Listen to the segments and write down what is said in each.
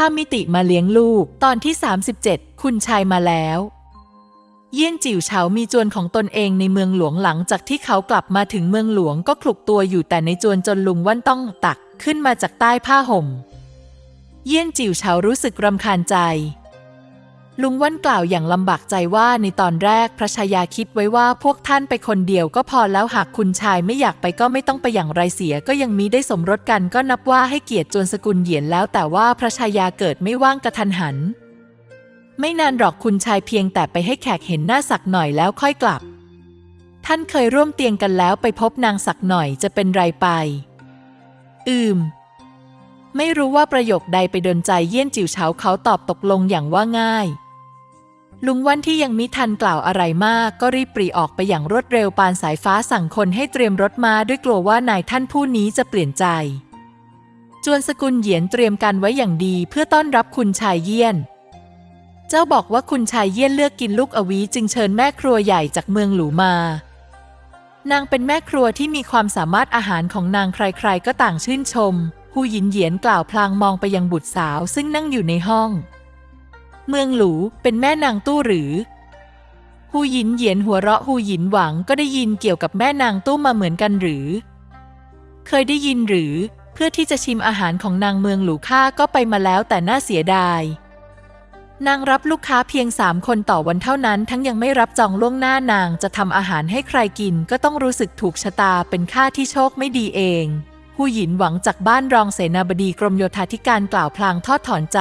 ข้ามมิติมาเลี้ยงลูก ตอนที่ 37 คุณชายมาแล้ว เยี่ยนจิ๋วเฉามีจวนของตนเองในเมืองหลวงหลังจากที่เขากลับมาถึงเมืองหลวงก็คลุกตัวอยู่แต่ในจวนจนลุงว่านต้องตักขึ้นมาจากใต้ผ้าห่ม เยี่ยนจิ๋วเฉารู้สึกรำคาญใจ ลุงว่านกล่าวอย่างลำบากใจว่าในตอนแรกพระชายาคิดไว้ว่าพวกท่านไปคนเดียวก็พอแล้วหากคุณชายไม่อยากไปก็ไม่ต้องไปอย่างไรเสียก็ยังมีได้สมรสกันก็นับว่าให้เกียรติจวนสกุลเหยียนแล้วแต่ว่าพระชายาเกิดไม่ว่างกระทันหัน ไม่นานหรอกคุณชายเพียงแต่ไปให้แขกเห็นหน้าสักหน่อยแล้วค่อยกลับ ท่านเคยร่วมเตียงกันแล้วไปพบนางสักหน่อยจะเป็นไรไป อืมไม่รู้ว่าประโยคใดไปดนใจเยี่ยนจิ๋วเฉาเขาตอบตกลงอย่างว่าง่าย ลุงวันที่ยังมิทันกล่าวอะไรมาก ก็รีบปรีออกไปอย่างรวดเร็วปานสายฟ้าสั่งคนให้เตรียมรถมาด้วยกลัวว่านายท่านผู้นี้จะเปลี่ยนใจ จวนสกุลเหยียนเตรียมการไว้อย่างดีเพื่อต้อนรับคุณชายเยี่ยน เจ้าบอกว่าคุณชายเยี่ยนเลือกกินลูกอวีจึงเชิญแม่ครัวใหญ่จากเมืองหลูมานางเป็นแม่ครัวที่มีความสามารถอาหารของนางใครๆ ก็ต่างชื่นชม ผู้หยินเหยียนกล่าวพลางมองไปยังบุตรสาวซึ่งนั่งอยู่ในห้อง เมืองหลูเป็นแม่นางตู้หรือฮูหยินเหยียนหัวเราะฮูหยินหวังก็ได้ยินเกี่ยวกับแม่นางตู้มาเหมือนกันหรือ เคยได้ยินหรือ เพื่อที่จะชิมอาหารของนางเมืองหลูข้าก็ไปมาแล้วแต่น่าเสียดาย นางรับลูกค้าเพียงสามคนต่อวันเท่านั้น ทั้งยังไม่รับจองล่วงหน้านางจะทำอาหารให้ใครกินก็ต้องรู้สึกถูกชะตาเป็นค่าที่โชคไม่ดีเองฮูหยินหวังจากบ้านรองเสนาบดีกรมโยธาธิการกล่าวพลางทอดถอนใจ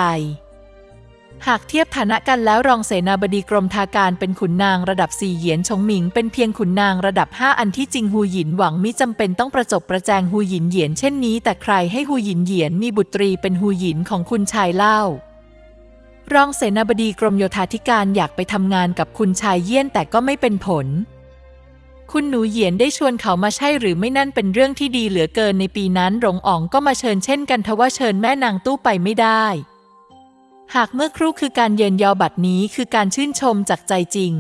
หากเทียบฐานะกันแล้วรองเสนาบดีกรมทาการเป็นขุนนางระดับสี่เหยียนชงหมิง เป็นเพียงขุนนางระดับห้าอันที่จริงฮูหยินหวังมิจำเป็นต้องประจบประแจงฮูหยินเหยียนเช่นนี้ แต่ใครให้ฮูหยินเหยียนมีบุตรีเป็นฮูหยินของคุณชายเล่ารองเสนาบดีกรมโยธาธิการอยากไปทำงานกับคุณชายเยี่ยนแต่ก็ไม่เป็นผล คุณหนูเหยียนได้ชวนเขามาใช่หรือไม่นั่นเป็นเรื่องที่ดีเหลือเกินในปีนั้นหลงอ๋องก็มาเชิญเช่นกันทว่าเชิญแม่นางตู้ไปไม่ได้ หากเมื่อครู่คือการเย็นยอบัตรนี้คือการชื่นชมจากใจจริง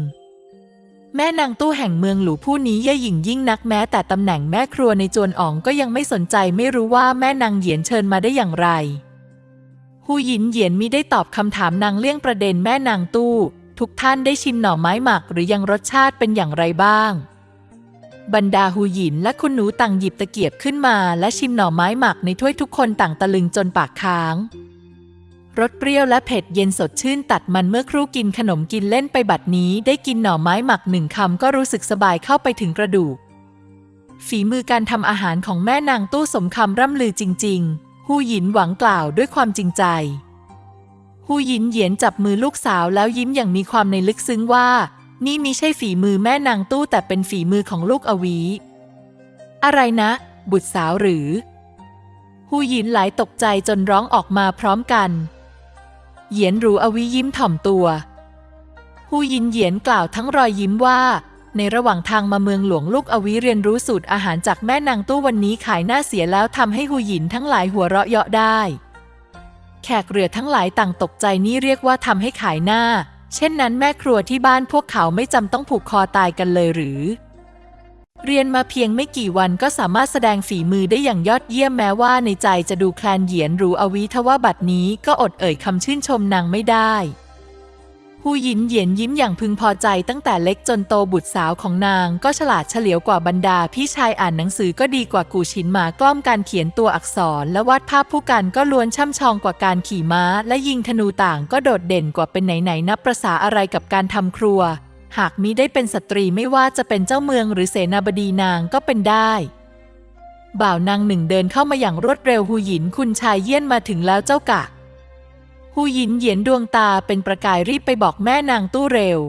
แม่นางตู้แห่งเมืองหลูผู้นี้เย่ยหยิ่งยิ่งนักแม้แต่ตำแหน่งแม่ครัวในจวนอ๋องก็ยังไม่สนใจไม่รู้ว่าแม่นางเหยียนเชิญมาได้อย่างไรฮูหยินเหยียนมิได้ตอบคำถามนางเลี่ยงประเด็นแม่นางตู้ ทุกท่านได้ชิมหน่อไม้หมักหรือยังรสชาติเป็นอย่างไรบ้าง บรรดาฮูหยินและคุณหนูต่างหยิบตะเกียบขึ้นมา และชิมหน่อไม้หมักในถ้วยทุกคนต่างตะลึงจนปากค้าง รสเปรี้ยวและเผ็ดเย็นสดชื่นตัดมันเมื่อครู่กินขนมกินเล่นไปบัดนี้ ได้กินหน่อไม้หมักหนึ่งคำก็รู้สึกสบายเข้าไปถึงกระดูก ฝีมือการทำอาหารของแม่นางตู้สมคำร่ำลือจริงๆฮูหยินหวังกล่าวด้วยความจริงใจฮูหยินเหยียนจับมือลูกสาวแล้วยิ้มอย่างมีความในลึกซึ้งว่า นี่มิใช่ฝีมือแม่นางตู้แต่เป็นฝีมือของลูกอวี อะไรนะ บุตรสาวหรือฮูหยินหลายตกใจจนร้องออกมาพร้อมกัน เหยียนรู้อวียิ้มถ่อมตัวฮูยินเหยียนกล่าวทั้งรอยยิ้มว่า ในระหว่างทางมาเมืองหลวงลูกอวีเรียนรู้สูตรอาหารจากแม่นางตู้วันนี้ขายหน้าเสียแล้วทำให้ฮูยินทั้งหลายหัวเราะเยาะได้ แขกเรือทั้งหลายต่างตกใจนี่เรียกว่าทำให้ขายหน้า เช่นนั้นแม่ครัวที่บ้านพวกเขาไม่จำต้องผูกคอตายกันเลยหรือ เรียนมาเพียงไม่กี่วันก็สามารถแสดงฝีมือได้อย่างยอดเยี่ยมแม้ว่าในใจจะดูแคลนเหยียนรู้อวิทว่าบัดนี้ก็อดเอ่ยคำชื่นชมนางไม่ได้ฮูหยินเหยียนยิ้มอย่างพึงพอใจตั้งแต่เล็กจนโตบุตรสาวของนางก็ฉลาดเฉลียวกว่าบรรดาพี่ชายอ่านหนังสือก็ดีกว่ากูชินหมากล้อมการเขียนตัวอักษร และวาดภาพผู้กันก็ล้วนช่ำชองกว่าการขี่ม้า และยิงธนูต่างก็โดดเด่นกว่าเป็นไหนๆนับประษาอะไรกับการทำครัว หากมิได้เป็นสตรีไม่ว่าจะเป็นเจ้าเมืองหรือเสนาบดีนางก็เป็นได้ บ่าวนางหนึ่งเดินเข้ามาอย่างรวดเร็วฮูหยินคุณชายเยี่ยนมาถึงแล้วเจ้ากะฮูหยินเหยียนดวงตาเป็นประกายรีบไปบอกแม่นางตู้เร็ว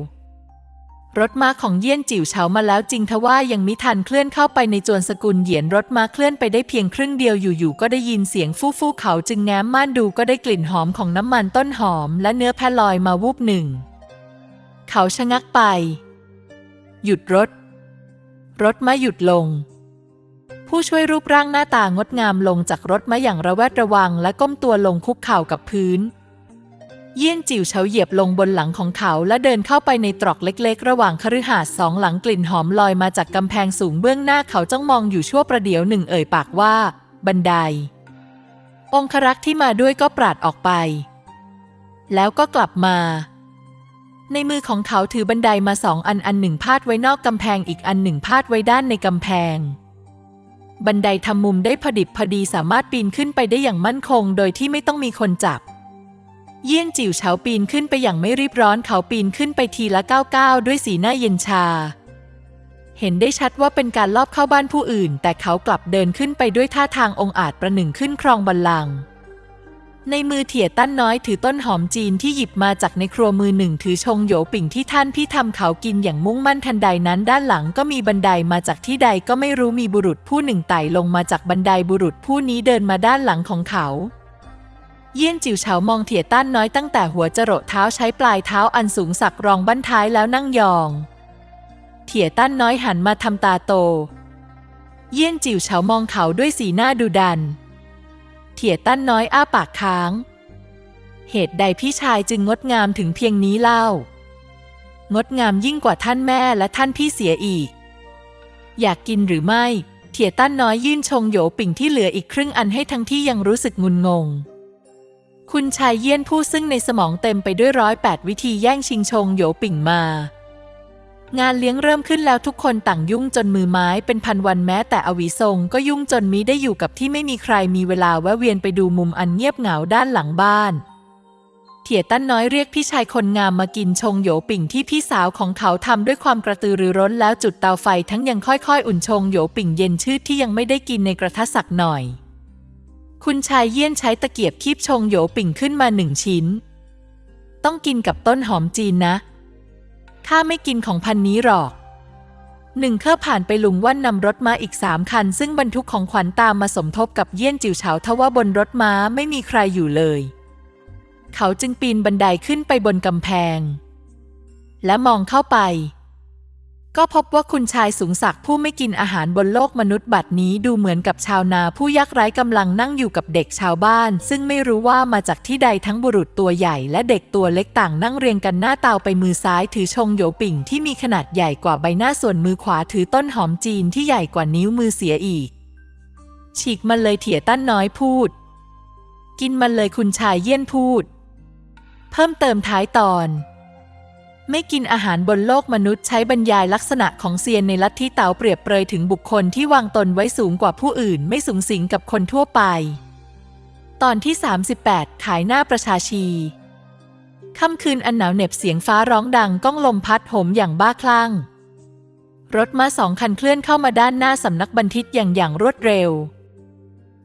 รถม้าของเยี่ยนจิ๋วเฉามาแล้วจริงทว่ายังมิทันเคลื่อนเข้าไปในจวนสกุลเหยียนรถม้าเคลื่อนไปได้เพียงครึ่งเดียวอยู่ๆก็ได้ยินเสียงฟู่ฟู่เขาจึงแง้มม่านดูก็ได้กลิ่นหอมของน้ำมันต้นหอม และเนื้อแพะลอยมาวูบหนึ่ง เขาชะงักไป หยุดรถ รถมาหยุดลง ผู้ช่วยรูปร่างหน้าตางดงามลงจากรถมาอย่างระแวดระวังและก้มตัวลงคุกเข่ากับพื้น เยี่ยนจิ๋วเฉาเหยียบลงบนหลังของเขาและเดินเข้าไปในตรอกเล็กๆ ระหว่างคฤหาสน์สองหลังกลิ่นหอมลอยมาจากกำแพงสูงเบื้องหน้าเขาจ้องมองอยู่ชั่วประเดี๋ยวหนึ่งเอ่ยปากว่า บันได องครักษ์ที่มาด้วยก็ปราดออกไป แล้วก็กลับมา ในมือของเขาถือบันไดมาสองอันอันหนึ่งพาดไว้นอกกำแพงอีกอันหนึ่งพาดไว้ด้านในกำแพง บันไดทำมุมได้พอดิบพอดีสามารถปีนขึ้นไปได้อย่างมั่นคง โดยที่ไม่ต้องมีคนจับ เยี่ยนจิ๋วเฉาปีนขึ้นไปอย่างไม่รีบร้อนเขาปีนขึ้นไปทีละก้าวก้าวด้วยสีหน้าเย็นชา เห็นได้ชัดว่าเป็นการลอบเข้าบ้านผู้อื่น แต่เขากลับเดินขึ้นไปด้วยท่าทางองอาจประหนึ่งขึ้นครองบัลลังก์ ในมือเถี่ยตั้นน้อยถือต้นหอมจีนที่หยิบมาจากในครัวมือหนึ่งถือชงโหยปิ่งที่ท่านพี่ทำเขากินอย่างมุ่งมั่นทันใดนั้นด้านหลังก็มีบันไดมาจากที่ใดก็ไม่รู้มีบุรุษผู้หนึ่งไต่ลงมาจากบันไดบุรุษผู้นี้เดินมาด้านหลังของเขาเยี่ยนจิ๋วเฉามองเถี่ยตั้นน้อยตั้งแต่หัวจรดเท้าใช้ปลายเท้าอันสูงสักรองบั้นท้ายแล้วนั่งยอง เถี่ยตั้นน้อยหันมาทำตาโต เยี่ยนจิ๋วเฉามองเขาด้วยสีหน้าดุดัน เถี่ยตั้นน้อยอ้าปากค้าง เหตุใดพี่ชายจึงงดงามถึงเพียงนี้เล่า งดงามยิ่งกว่าท่านแม่และท่านพี่เสียอีก อยากกินหรือไม่ เถี่ยตั้นน้อยยื่นชงโหยปิ่งที่เหลืออีกครึ่งอันให้ทั้งที่ยังรู้สึกงุนงง คุณชายเยี่ยนผู้ซึ่งในสมองเต็มไปด้วยร้อยแปดวิธีแย่งชิงชงโหยปิ่งมา งานเลี้ยงเริ่มขึ้นแล้วทุกคนต่างยุ่งจนมือไม้เป็นพันวันแม้แต่อวิทรงก็ยุ่งจนมิได้อยู่กับที่ไม่มีใครมีเวลาแวะเวียนไปดูมุมอันเงียบเหงาด้านหลังบ้านเถี่ยตั้นน้อยเรียกพี่ชายคนงามมากินชงโหยปิ่งที่พี่สาวของเขาทำด้วยความกระตือรือร้นแล้วจุดเตาไฟทั้งยังค่อยๆ อุ่นชงโหยปิ่งเย็นชืดที่ยังไม่ได้กินในกระทะสักหน่อย คุณชายเยี่ยนใช้ตะเกียบคีบชงโหยปิ่งขึ้นมาหนึ่งชิ้น ต้องกินกับต้นหอมจีนนะ ข้าไม่กินของพันนี้หรอกหนึ่งเครือผ่านไปลุงว่านนำรถมาอีกสามคัน ซึ่งบรรทุกของขวัญตามมาสมทบกับเยี่ยนจิ๋วเฉาทว่าบนรถม้าไม่มีใครอยู่เลย เขาจึงปีนบันไดขึ้นไปบนกำแพง และมองเข้าไป ก็พบว่าคุณชายสูงศักดิ์ผู้ไม่กินอาหารบนโลกมนุษย์บัดนี้ดูเหมือนกับชาวนาผู้ยากไร้กำลังนั่งอยู่กับเด็กชาวบ้าน ซึ่งไม่รู้ว่ามาจากที่ใดทั้งบุรุษตัวใหญ่และเด็กตัวเล็กต่างนั่งเรียงกันหน้าเตาไปมือซ้ายถือชงโยปิ่งที่มีขนาดใหญ่กว่าใบหน้าส่วนมือขวาถือต้นหอมจีนที่ใหญ่กว่านิ้วมือเสียอีก ฉีกมันเลยเถี่ยตั้นน้อยพูด กินมันเลยคุณชายเยี่ยนพูด เพิ่มเติมท้ายตอน ไม่กินอาหารบนโลกมนุษย์ใช้บรรยายลักษณะของเซียนในลัทธิเต๋าเปรียบเปรยถึงบุคคลที่วางตนไว้สูงกว่าผู้อื่น ไม่สูงสิงกับคนทั่วไป ตอนที่ 38 ขายหน้าประชาชีค่ำคืนอันหนาวเหน็บเสียงฟ้าร้องดังก้องลมพัดโหมอย่างบ้าคลั่ง รถมาสองคันเคลื่อนเข้ามาด้านหน้าสำนักบัณฑิตอย่างอย่างรวดเร็ว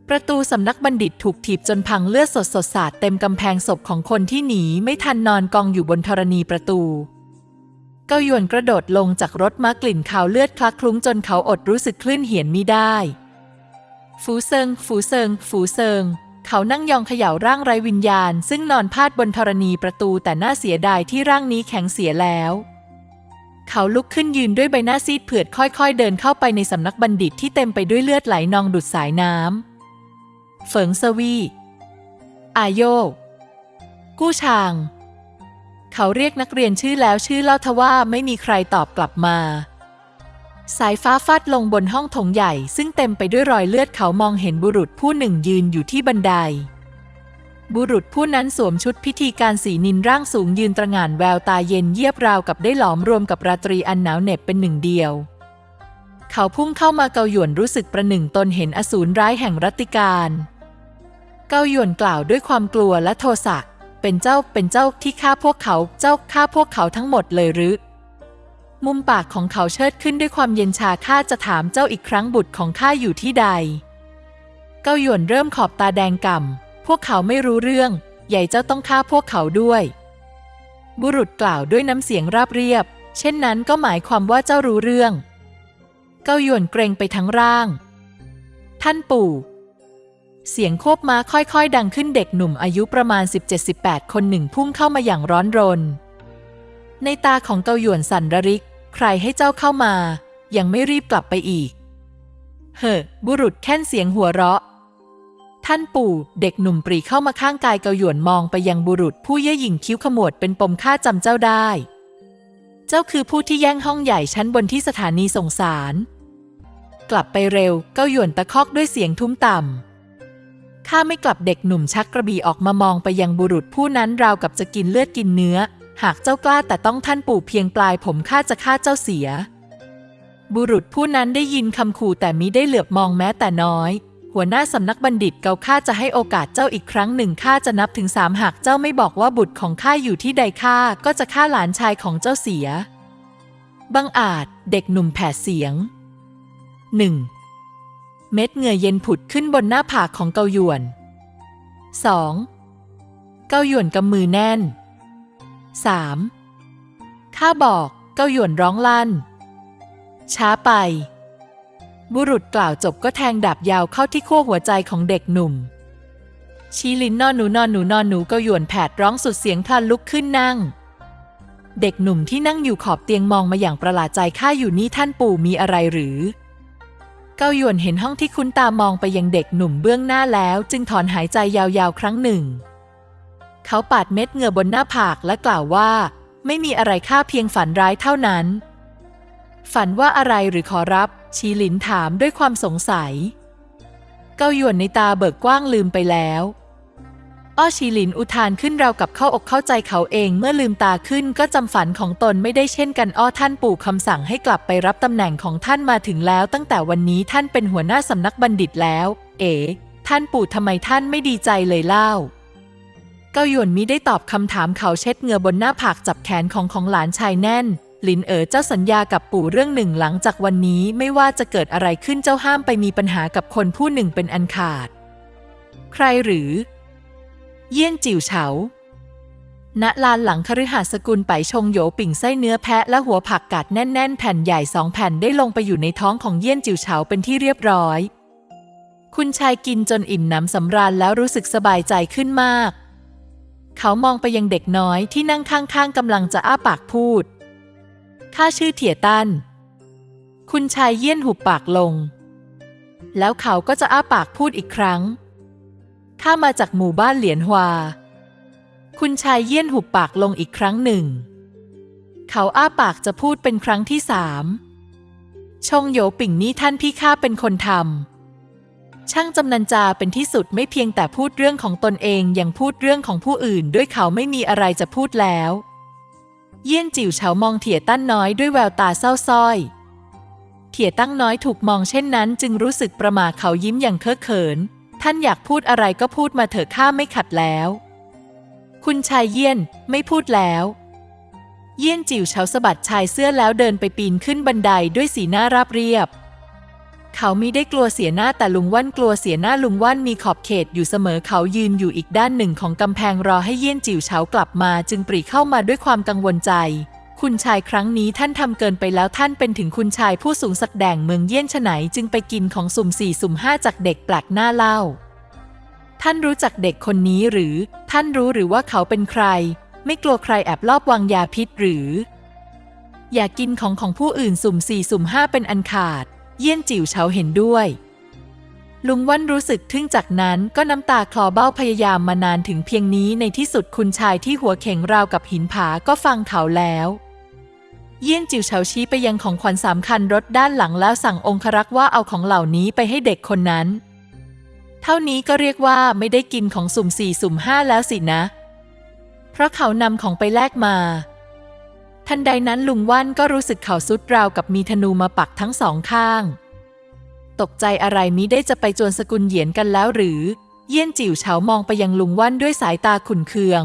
ประตูสำนักบัณฑิตถูกถีบจนพังเลือดสดสดสาดเต็มกำแพงศพของคนที่หนีไม่ทันนอนกองอยู่บนธรณีประตู เก้าหยวนกระโดดลงจากรถม้ากลิ่นคาวเลือดคลักคลุ้งจนเขาอดรู้สึกคลื่นเหียนมิได้ฟูเซิงฟูเซิงฟูเซิง เขานั่งยองเขย่าร่างไร้วิญญาณ ซึ่งนอนพาดบนธรณีประตูแต่น่าเสียดายที่ร่างนี้แข็งเสียแล้ว เขาลุกขึ้นยืนด้วยใบหน้าซีดเผือดค่อยๆ เดินเข้าไปในสำนักบัณฑิตที่เต็มไปด้วยเลือดไหลนองดุดสายน้ำเฟิงเซวี อาโยกู้ชาง เขาเรียกนักเรียนชื่อแล้วชื่อเล่าทว่าไม่มีใครตอบกลับมา สายฟ้าฟาดลงบนห้องโถงใหญ่ ซึ่งเต็มไปด้วยรอยเลือดเขามองเห็นบุรุษผู้หนึ่งยืนอยู่ที่บันได บุรุษผู้นั้นสวมชุดพิธีการสีนินร่างสูงยืนตระหง่านแววตาเย็นเยียบราวกับได้หลอมรวมกับราตรีอันหนาวเหน็บเป็นหนึ่งเดียว เขาพุ่งเข้ามาเกาหยวนรู้สึกประหนึ่งตนเห็นอสูรร้ายแห่งรัติการ เกาหยวนกล่าวด้วยความกลัวและโทสะ เป็นเจ้าเป็นเจ้าที่ฆ่าพวกเขาเจ้าฆ่าพวกเขาทั้งหมดเลยหรือ มุมปากของเขาเชิดขึ้นด้วยความเย็นชาข้าจะถามเจ้าอีกครั้งบุตรของข้าอยู่ที่ใด เกาหยวนเริ่มขอบตาแดงก่ำพวกเขาไม่รู้เรื่อง ใหญ่เจ้าต้องฆ่าพวกเขาด้วย บุรุษกล่าวด้วยน้ำเสียงราบเรียบ เช่นนั้นก็หมายความว่าเจ้ารู้เรื่อง เกาหยวนเกรงไปทั้งร่าง ท่านปู่ เสียงโคบม้าค่อยๆ ดังขึ้นเด็กหนุ่มอายุประมาณ 17-18 คนหนึ่งพุ่งเข้ามาอย่างร้อนรน ในตาของเกาหยวนสันระริก ใครให้เจ้าเข้ามา ยังไม่รีบกลับไปอีก เฮ้อบุรุษแค่นเสียงหัวเราะ ท่านปู่เด็กหนุ่มปรีเข้ามาข้างกายเกาหยวนมองไปยังบุรุษผู้เย่หยิ่งคิ้วขมวดเป็นปมข้าจำเจ้าได้ เจ้าคือผู้ที่แย่งห้องใหญ่ชั้นบนที่สถานีส่งสาร กลับไปเร็วเกาหยวนตะคอกด้วยเสียงทุ้มต่ำ ข้าไม่กลับเด็กหนุ่มชักกระบี่ออกมามองไปยังบุรุษผู้นั้นราวกับจะกินเลือดกินเนื้อ หากเจ้ากล้าแต่ต้องท่านปู่เพียงปลายผมข้าจะฆ่าเจ้าเสีย บุรุษผู้นั้นได้ยินคำขู่แต่มิได้เหลือบมองแม้แต่น้อย หัวหน้าสำนักบัณฑิตเกาข้าจะให้โอกาสเจ้าอีกครั้งหนึ่งข้าจะนับถึงสามหากเจ้าไม่บอกว่าบุตรของข้าอยู่ที่ใดข้าก็จะฆ่าหลานชายของเจ้าเสียบังอาจเด็กหนุ่มแผดเสียงหนึ่ง เม็ดเหงื่อเย็นผุดขึ้นบนหน้าผากของเกาหยวน 2. เกาหยวนกำมือแน่น 3. ข้าบอกเกาหยวนร้องลั่น ช้าไป บุรุษกล่าวจบก็แทงดาบยาวเข้าที่ขั้วหัวใจของเด็กหนุ่ม ชี้ลิ้นนอนหนูนอนหนูนอนหนูเกาหยวนแผดร้องสุดเสียงพลันลุกขึ้นนั่ง เด็กหนุ่มที่นั่งอยู่ขอบเตียงมองมาอย่างประหลาดใจข้าอยู่นี่ท่านปู่มีอะไรหรือ เกาหยวนเห็นห้องที่คุ้นตามองไปยังเด็กหนุ่มเบื้องหน้าแล้ว จึงถอนหายใจยาวๆ ครั้งหนึ่ง เขาปาดเม็ดเหงื่อบนหน้าผากและกล่าวว่า ไม่มีอะไรค่าเพียงฝันร้ายเท่านั้น ฝันว่าอะไรหรือขอรับ ชีหลินถามด้วยความสงสัย เกาหยวนในตาเบิกกว้างลืมไปแล้ว อ้อชีหลินอุทานขึ้นราวกับเข้าอกเข้าใจเขาเองเมื่อลืมตาขึ้นก็จำฝันของตนไม่ได้เช่นกันอ้อท่านปู่คำสั่งให้กลับไปรับตำแหน่งของท่านมาถึงแล้วตั้งแต่วันนี้ท่านเป็นหัวหน้าสำนักบัณฑิตแล้ว เอ๋ท่านปู่ทำไมท่านไม่ดีใจเลยเล่า เกาหยวนมิได้ตอบคำถามเขาเช็ดเหงื่อบนหน้าผากจับแขนของของหลานชายแน่น หลินเอ๋อเจ้าสัญญากับปู่เรื่องหนึ่งหลังจากวันนี้ไม่ว่าจะเกิดอะไรขึ้นเจ้าห้ามไปมีปัญหากับคนผู้หนึ่งเป็นอันขาด ใครหรือ เยี่ยนจิ๋วเฉา ณ ลานหลังคฤหาสกุลไปชงโยปิ่งไส้เนื้อแพะและหัวผักกัดแน่น ๆ แผ่นใหญ่สองแผ่นได้ลงไปอยู่ในท้องของเยี่ยนจิ๋วเฉาเป็นที่เรียบร้อย คุณชายกินจนอิ่มหนำสำราญแล้วรู้สึกสบายใจขึ้นมาก เขามองไปยังเด็กน้อยที่นั่งข้างๆกำลังจะอ้าปากพูด ข้าชื่อเถี่ยตัน คุณชายเยี่ยนหุบปากลง แล้วเขาก็จะอ้าปากพูดอีกครั้ง ข้ามาจากหมู่บ้านเหลียนฮวา คุณชายเยี่ยนหุบปากลงอีกครั้งหนึ่ง เขาอ้าปากจะพูดเป็นครั้งที่สามชงโยปิ่งนี้ท่านพี่ข้าเป็นคนทำ ช่างจำนันจาเป็นที่สุดไม่เพียงแต่พูดเรื่องของตนเองยังพูดเรื่องของผู้อื่น ด้วยเขาไม่มีอะไรจะพูดแล้ว เยี่ยนจิ๋วเฉามองเถี่ยตั้นน้อยด้วยแววตาเศร้าส้อยเถี่ยตั้งน้อยถูกมองเช่นนั้น จึงรู้สึกประมาเขายิ้มอย่างเคอะเขิน ท่านอยากพูดอะไรก็พูดมาเถอะข้าไม่ขัดแล้ว คุณชายเยี่ยนไม่พูดแล้ว เยี่ยนจิ๋วเฉาสะบัดชายเสื้อแล้วเดินไปปีนขึ้นบันไดด้วยสีหน้าราบเรียบ เขามิได้กลัวเสียหน้าแต่ลุงว่านกลัวเสียหน้าลุงว่านมีขอบเขตอยู่เสมอเขายืนอยู่อีกด้านหนึ่งของกำแพงรอให้เยี่ยนจิ๋วเฉากลับมาจึงปรีเข้ามาด้วยความกังวลใจ คุณชายครั้งนี้ท่านทำเกินไปแล้วท่านเป็นถึงคุณชายผู้สูงสักแดงเมืองเยี่ยนฉไหนจึงไปกินของสุ่มสี่สุ่มห้าจากเด็กแปลกหน้าเล่า ท่านรู้จักเด็กคนนี้หรือ ท่านรู้หรือว่าเขาเป็นใคร ไม่กลัวใครแอบลอบวางยาพิษหรือ อย่ากินของของผู้อื่นสุ่มสี่สุ่มห้าเป็นอันขาด เยี่ยนจิ๋วเฉาเห็นด้วยลุงว่านรู้สึกทึ่งจากนั้นก็น้ำตาคลอเบ้าพยายามมานานถึงเพียงนี้ในที่สุดคุณชายที่หัวเข่งราวกับหินผาก็ฟังเขาแล้ว เยี่ยนจิ๋วเฉาชี้ไปยังของขวัญสามคันรถด้านหลังแล้วสั่งองครักษ์ว่าเอาของเหล่านี้ไปให้เด็กคนนั้น เท่านี้ก็เรียกว่าไม่ได้กินของสุ่มสี่สุ่มห้าแล้วสินะ เพราะเขานำของไปแลกมา ทันใดนั้นลุงว่านก็รู้สึกเขาสุดราวกับมีธนูมาปักทั้งสองข้าง ตกใจอะไรมิได้จะไปจวนสกุลเหยียนกันแล้วหรือ เยี่ยนจิ๋วเฉามองไปยังลุงว่านด้วยสายตาขุ่นเคือง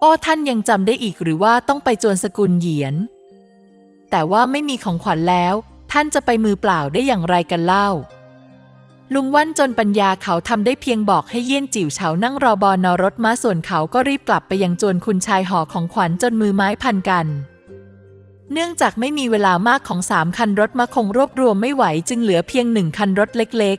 โอ้ท่านยังจำได้อีกหรือว่าต้องไปจวนสกุลเหยียน แต่ว่าไม่มีของขวัญแล้ว ท่านจะไปมือเปล่าได้อย่างไรกันเล่า ลุงว่านจนปัญญาเขาทำได้เพียงบอกให้เยี่ยนจิ๋วเฉานั่งรอบอนอรถม้าส่วนเขาก็รีบกลับไปยังจวนคุณชายหอของขวัญจนมือไม้พันกัน เนื่องจากไม่มีเวลามากของสามคันรถมาคงรวบรวมไม่ไหวจึงเหลือเพียงหนึ่งคันรถเล็ก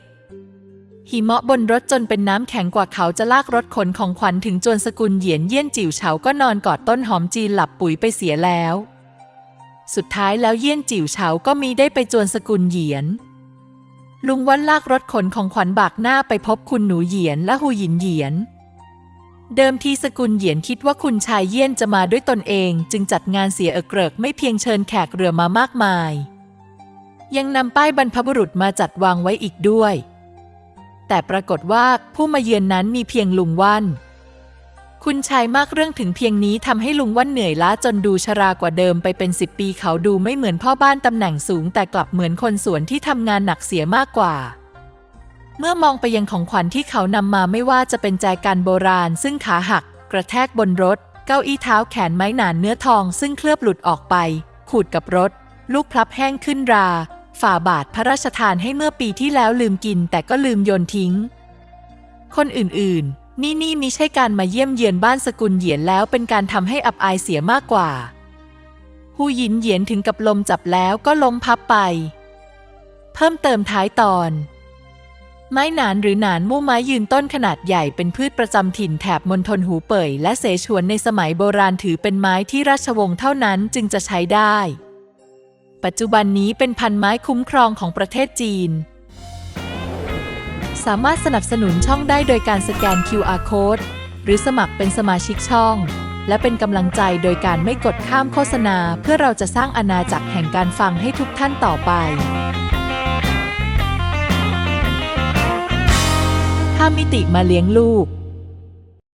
หิมะบนรถจนเป็นน้ำแข็งกว่าเขาจะลากรถขนของขวัญถึงจวนสกุลเหยียนเยี่ยนจิ๋วเฉาก็นอนกอดต้นหอมจีนหลับปุ๋ยไปเสียแล้ว สุดท้ายแล้วเยี่ยนจิ๋วเฉาก็มีได้ไปจวนสกุลเหยียน ลุงวันลากรถขนของขวัญบากหน้าไปพบคุณหนูเหยียนและหูหยินเหยียน เดิมทีสกุลเหยียนคิดว่าคุณชายเยี่ยนจะมาด้วยตนเอง จึงจัดงานเสียเอกเกริกไม่เพียงเชิญแขกเรือมามากมาย ยังนำป้ายบรรพบุรุษมาจัดวางไว้อีกด้วย แต่ปรากฏว่าผู้มาเยือนนั้นมีเพียงลุงว่านคุณชายมากเรื่องถึงเพียงนี้ทำให้ลุงว่านเหนื่อยล้าจนดูชรากว่าเดิมไปเป็นสิบปีเขาดูไม่เหมือนพ่อบ้านตำแหน่งสูง แต่กลับเหมือนคนสวนที่ทำงานหนักเสียมากกว่า เมื่อมองไปยังของขวัญที่เขานำมาไม่ว่าจะเป็นแจกันโบราณ ซึ่งขาหัก กระแทกบนรถ เก้าอี้เท้าแขนไม้หนานเนื้อทอง ซึ่งเคลือบหลุดออกไป ขูดกับรถ ลูกพลับแห้งขึ้นรา ฝ่าบาทพระราชทานให้เมื่อปีที่แล้วลืมกินแต่ก็ลืมโยนทิ้ง คนอื่นๆ นี่นี่มิใช่การมาเยี่ยมเยือนบ้านสกุลเหยียนแล้วเป็นการทำให้อับอายเสียมากกว่าหูหยินเหยียนถึงกับลมจับแล้วก็ล้มพับไป เพิ่มเติมท้ายตอน ไม้หนานหรือหนานมู่ไม้ยืนต้นขนาดใหญ่เป็นพืชประจำถิ่นแถบมณฑลหูเป่ยและเสฉวนในสมัยโบราณถือเป็นไม้ที่ราชวงศ์เท่านั้นจึงจะใช้ได้ ปัจจุบันนี้เป็นพันไม้คุ้มครองของประเทศจีน สามารถสนับสนุนช่องได้โดยการสแกน QR code หรือสมัครเป็นสมาชิกช่อง และเป็นกำลังใจโดยการไม่กดข้ามโฆษณา เพื่อเราจะสร้างอาณาจักรแห่งการฟังให้ทุกท่านต่อไปถ้ามิติมาเลี้ยงลูก